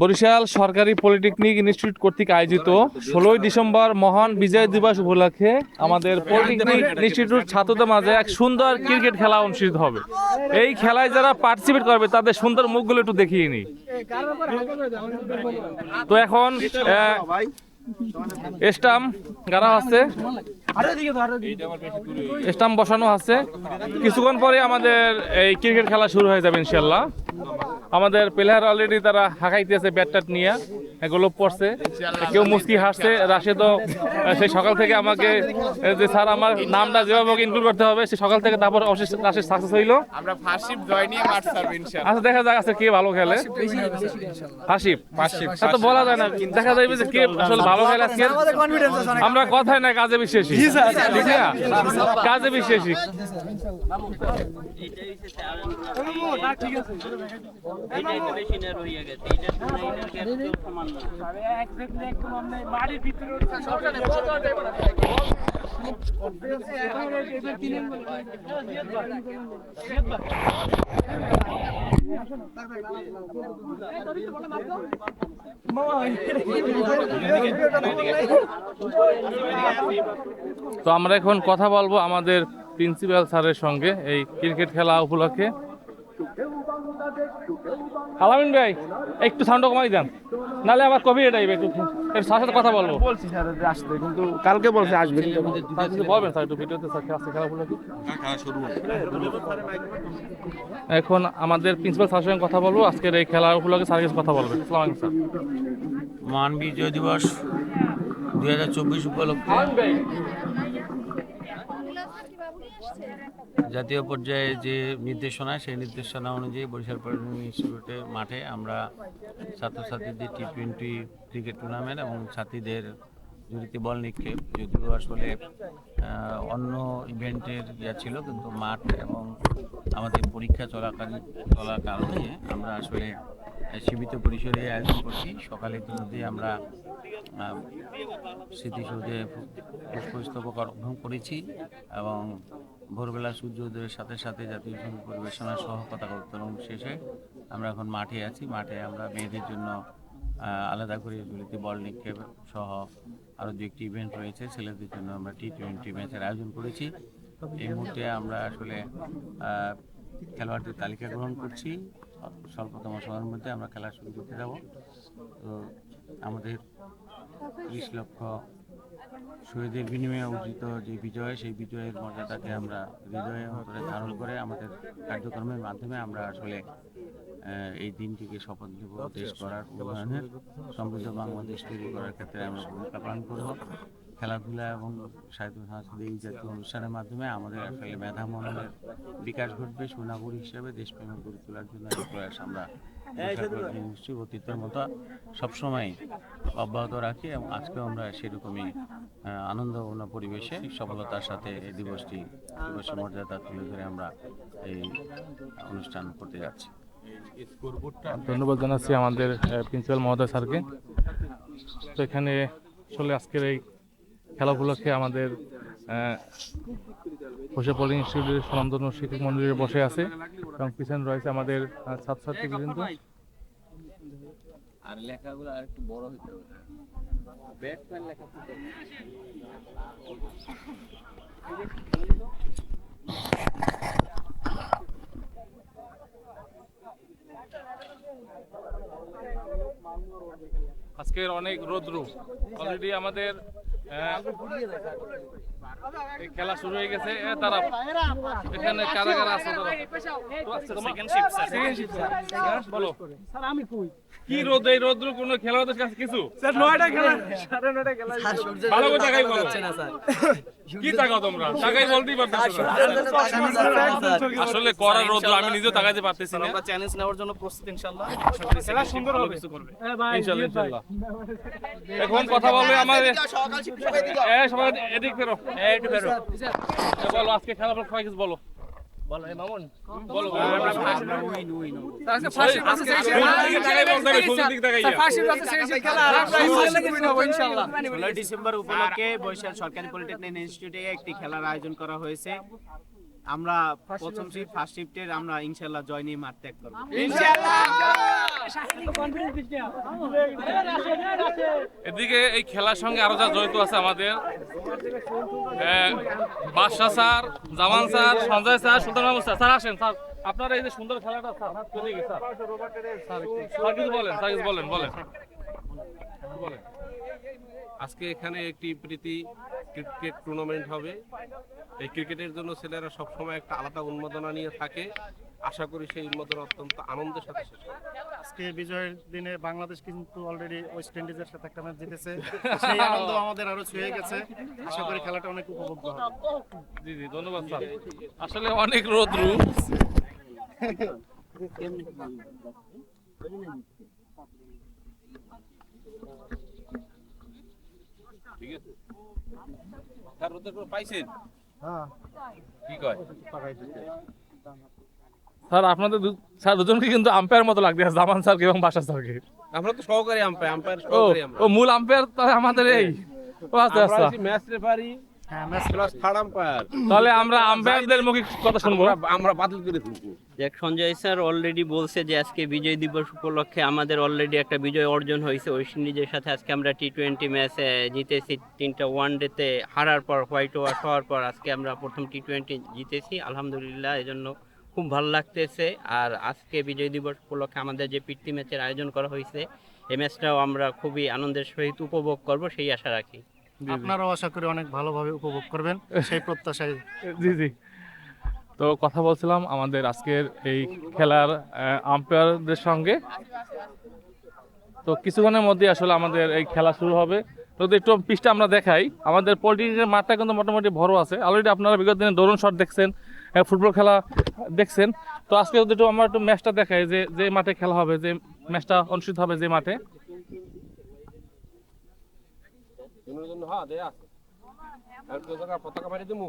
বরিশাল সরকারি polytechnic institute কর্তৃক আয়োজিত ষোলোই ডিসেম্বর মহান বিজয় দিবস উপলক্ষে আমাদের পলিটেকনিক ইনস্টিটিউট ছাত্রদের মাঝে এক সুন্দর ক্রিকেট খেলা অনুষ্ঠিত হবে। এই খেলায় যারা পার্টিসিপেট করবে, তাদের সুন্দর মুখগুলো একটু দেখিয়ে নিই। তো এখন স্টাম গাড়া আছে। স্টাম্প বসানো আছে। কিছুক্ষণ পরে আমাদের এই ক্রিকেট খেলা শুরু হয়ে যাবে ইনশাল্লাহ। আমাদের প্লেয়ার অলরেডি তারা হাঁকাইতেছে ব্যাট ট্যাট নিয়ে গোলপ পড়ছে। কেউ মুস্কি হাসছে রাশেদও আহ, সেই সকাল থেকে আমাকে যে স্যার আমার নামটা যেভাবে ইনক্লুড করতে হবে সে সকাল থেকে তারপর অবশেষে রাশেদ সাকসেস হইল। আমরা জয় নিয়ে মাঠ ছাড়বো ইনশাআল্লাহ। আচ্ছা দেখা যাক আছে কে ভালো খেলে। হাসিব হাসিব, তা তো বলা যায় না দেখা যাবে যে কে আসলে ভালো খেলে আজকে। আমরা কথায় না কাজে বিশ্বাসী। ঠিক না? কাজে বিশ্বাসী। এইটাই তো তো আমরা এখন কথা বলব আমাদের প্রিন্সিপাল স্যারের সঙ্গে এই ক্রিকেট খেলা উপলক্ষে। আলামিন ভাই একটু সাউন্ড কমাই দেন। নালে আবার কবি এটাই একটু একটু স্যারের সাথে কথা বলব। বলছি স্যার যে আসতে কিন্তু কালকে বলছে আসবে যদি বলবেন স্যার একটু ভিডিওতে স্যার আজকে খেলা উপলক্ষে এখন আমাদের প্রিন্সিপাল স্যারের সঙ্গে কথা বলব আজকের এই খেলা উপলক্ষে স্যার কিছু কথা বলবেন আসসালামু আলাইকুম স্যার মহান বিজয় দিবস দুই হাজার চব্বিশ উপলক্ষে। জাতীয় পর্যায়ে যে নির্দেশনা, সেই নির্দেশনা অনুযায়ী বরিশাল পলিটেকনিক ইনস্টিটিউটের মাঠে আমরা ছাত্রছাত্রীদের টি টোয়েন্টি ক্রিকেট টুর্নামেন্ট এবং ছাত্রীদের জুড়িতে বল নিক্ষেপ। যদিও আসলে অন্য ইভেন্টের ইয়া ছিল, কিন্তু মাঠ এবং আমাদের পরীক্ষা চলাকালীন, চলার কারণে আমরা আসলে সীমিত পরিসরে আয়োজন করছি। সকালে ইতিমধ্যে আমরা স্মৃতিসৌধে পুষ্পস্তবক অর্পণ করেছি এবং ভোরবেলা সূর্যোদয়ের সাথে সাথে জাতীয় সংগীত পরিবেশনা সহ পতাকা উত্তোলন শেষে আমরা এখন মাঠে আছি। মাঠে আমরা মেয়েদের জন্য আলাদা করে ঝুলিতে বল নিক্ষেপ সহ আরও দু একটি ইভেন্ট রয়েছে। ছেলেদের জন্য আমরা টি টোয়েন্টি ম্যাচের আয়োজন করেছি। এই মুহূর্তে আমরা আসলে খেলোয়াড়দের তালিকা গ্রহণ করছি। স্বল্পতম সময়ের মধ্যে আমরা খেলা শুরু করতে যাব। তো আমাদের ত্রিশ লক্ষ শহীদের বিনিময়ে অর্জিত যে বিজয়, সেই বিজয়ের মর্যাদাকে আমরা হৃদয়ে অন্তরে ধারণ করে আমাদের কার্যক্রমের মাধ্যমে আমরা আসলে এই দিনটিকে শপথ দেশ করার উন্নয়নের সমৃদ্ধ বাংলাদেশ তৈরি করার ক্ষেত্রে আমরা ভূমিকা পালন করব। খেলাধুলা এবং সাহিত্য সাংস্কৃতিক জাতীয় অনুষ্ঠানের মাধ্যমে আমাদের আসলে মেধা মননের বিকাশ ঘটবে, সুনাগরিক হিসেবে দেশপ্রেমে গড়ে তোলার জন্য প্রয়াস আমরা অতীতের মতো সবসময় অব্যাহত রাখি এবং আজকেও আমরা সেরকমই আনন্দপূর্ণ পরিবেশে সফলতার সাথে এই দিবসটি, দিবসের মর্যাদা তুলে ধরে আমরা এই অনুষ্ঠান করতে যাচ্ছি। ধন্যবাদ জানাচ্ছি আমাদের প্রিন্সিপাল মহোদয় স্যারকে। তো এখানে আসলে আজকের এই খেলা উপলক্ষে আমাদের বসে পলিং ইনস্টিটিউটের স্বনামধন্য শিক্ষক মন্দিরে বসে আছে। এবং পিছনে রয়েছে আমাদের ছাত্রছাত্রী কিন্তু আর লেখাগুলো আর একটু বড় হইতে হবে ব্যাটম্যান লেখা কি আজকের অনেক রৌদ্র। অলরেডি আমাদের আহ, এই খেলা শুরু হয়ে গেছে। তারা এখানে কারা কারা আছে তারা তো আচ্ছা, তোমার- Second shift, স্যার। হ্যাঁ, বলো কি রোদ এই রোদ্র কোনো খেলোয়াড়দের কাছে কিছু? ভালো করে টাকাই বলো। কি টাকা তোমরা? টাকাই বলতেই পারতেছো আসলে করার রোদ্র আমি নিজেও টাকাইতে পারতেছি না। আমরা চ্যালেঞ্জ নেওয়ার জন্য প্রস্তুত ইনশাআল্লাহ খেলা সুন্দর হবে। কিছু করবে। ইনশাল্লাহ ইনশাল্লাহ। এখন কথা বলবে আমার এ সবাই এদিক ফেরো। একটু ফেরো বলো আজকে খেলা বলো সবাই কিছু বলো? বলো এ মামুন বলো। ষোলোই ডিসেম্বর উপলক্ষে বরিশাল সরকারি পলিটেকনিক ইনস্টিটিউটে একটি খেলার আয়োজন করা হয়েছে। আমরা প্রথম শিফট ফার্স্ট শিফটের আমরা ইনশাল্লাহ জয় নিয়ে মাঠ ত্যাগ করব। এদিকে এই খেলার সঙ্গে আরও যা জড়িত আছে আমাদের আহ, Badsha sir Zaman sir Sanjay sir Sultan Mahmud sir. Sir আসেন স্যার আপনারা এই যে সুন্দর খেলাটা স্যার গেছে বলেন স্যার। কিছু বলেন বলেন। বলেন। আজকে এখানে একটি প্রীতি ক্রিকেট টুর্নামেন্ট হবে। এই ক্রিকেটের জন্য ছেলেরা সবসময় একটা আলাদা উন্মাদনা নিয়ে থাকে। আশা করি সেই উন্মাদনা অত্যন্ত আনন্দের সাথে শেষ হবে। আজকে বিজয়ের দিনে বাংলাদেশ কিন্তু অলরেডি ওয়েস্ট ইন্ডিজের সাথে একটা ম্যাচ জিতেছে। সেই আনন্দ আমাদের আরও ছুঁয়ে গেছে। আশা করি খেলাটা অনেক উপভোগ্য হবে। জি জি ধন্যবাদ স্যার। আসলে অনেক রোদ্রু। ঠিক আছে। স্যার কোনো পাইছেন? কি কয়? স্যার আপনাদের স্যার দুজনকে কিন্তু আম্পায়ার মতো লাগবে জামান স্যারকে এবং বাসা স্যারকে। আমরা তো সহকারী আম্পায়ার আম্পায়ার ও সহকারী ও মূল আম্পায়ার তাহলে আমাদের এই। ও আচ্ছা আচ্ছা। ম্যাচ রেফারি হ্যাঁ ম্যাচ প্লাস থার্ড আম্পায়ার তাহলে আমরা আম্পায়ারদের মুখে কথা শুনব। আমরা বাতিল করে দেখ সঞ্জয় স্যার অলরেডি বলছে যে আজকে বিজয় দিবস উপলক্ষে আমাদের অলরেডি একটা বিজয় অর্জন হয়েছে। ওয়েস্ট ইন্ডিজের সাথে আজকে আমরা টি টোয়েন্টি ম্যাচে জিতেছি। তিনটা ওয়ান ডেতে হারার পর হোয়াইট ওয়াশ হওয়ার পর আজকে আমরা প্রথম টি টোয়েন্টি জিতেছি। আলহামদুলিল্লাহ এজন্য খুব ভালো লাগতেছে। আর আজকে বিজয় দিবস উপলক্ষে আমাদের যে পিতৃ ম্যাচের আয়োজন করা হয়েছে এই ম্যাচটাও আমরা খুবই আনন্দের সহিত উপভোগ করব সেই আশা রাখি। আপনারাও আশা করি অনেক ভালোভাবে উপভোগ করবেন সেই প্রত্যাশায় জি জি। তো কথা বলছিলাম আমাদের আজকের এই খেলার আম্পায়ারদের সঙ্গে। তো কিছুক্ষণের মধ্যে আসলে আমাদের এই খেলা শুরু হবে। তো যদি একটু পিচটা আমরা দেখাই আমাদের পোলট্রির মাঠটা কিন্তু মোটামুটি বড় আছে। অলরেডি আপনারা বিগত দিনে দরুন শট দেখছেন। ফুটবল খেলা দেখছেন। তো আজকে যদি একটু আমার একটু ম্যাচটা দেখাই, যে যে মাঠে খেলা হবে, যে ম্যাচটা অনুষ্ঠিত হবে, যে মাঠে। হ্যাঁ পতাকা মারি দিমু।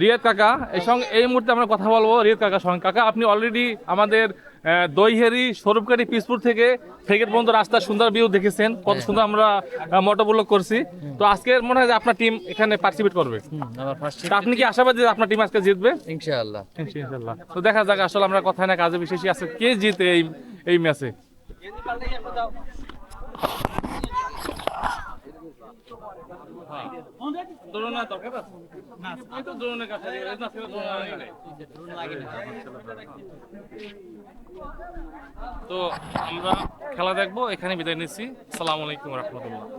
রিয়াদ কাকা এই সঙ্গে এই মুহূর্তে আমরা কথা বলব। রিয়াদ কাকার সঙ্গে কাকা আপনি অলরেডি আমাদের দইহেরি স্বরূপকারী পিসপুর থেকে ফেগেট পর্যন্ত রাস্তার সুন্দর ভিউ দেখেছেন। কত সুন্দর আমরা মোটরবুলক করছি। তো আজকে মনে হয় যে আপনার টিম এখানে পার্টিসিপেট করবে। তো আপনি কি আশাবাদী যে আপনার টিম আজকে জিতবে? ইনশাআল্লাহ। ইনশাআল্লাহ। তো দেখা যাক আসলে আমরা কথা না কাজে বিশেষই আছে। কে জিতে এই এই ম্যাচে তো আমরা খেলা দেখব এখানে বিদায় নিচ্ছি। সালাম আলাইকুম রহমতুল্লাহ।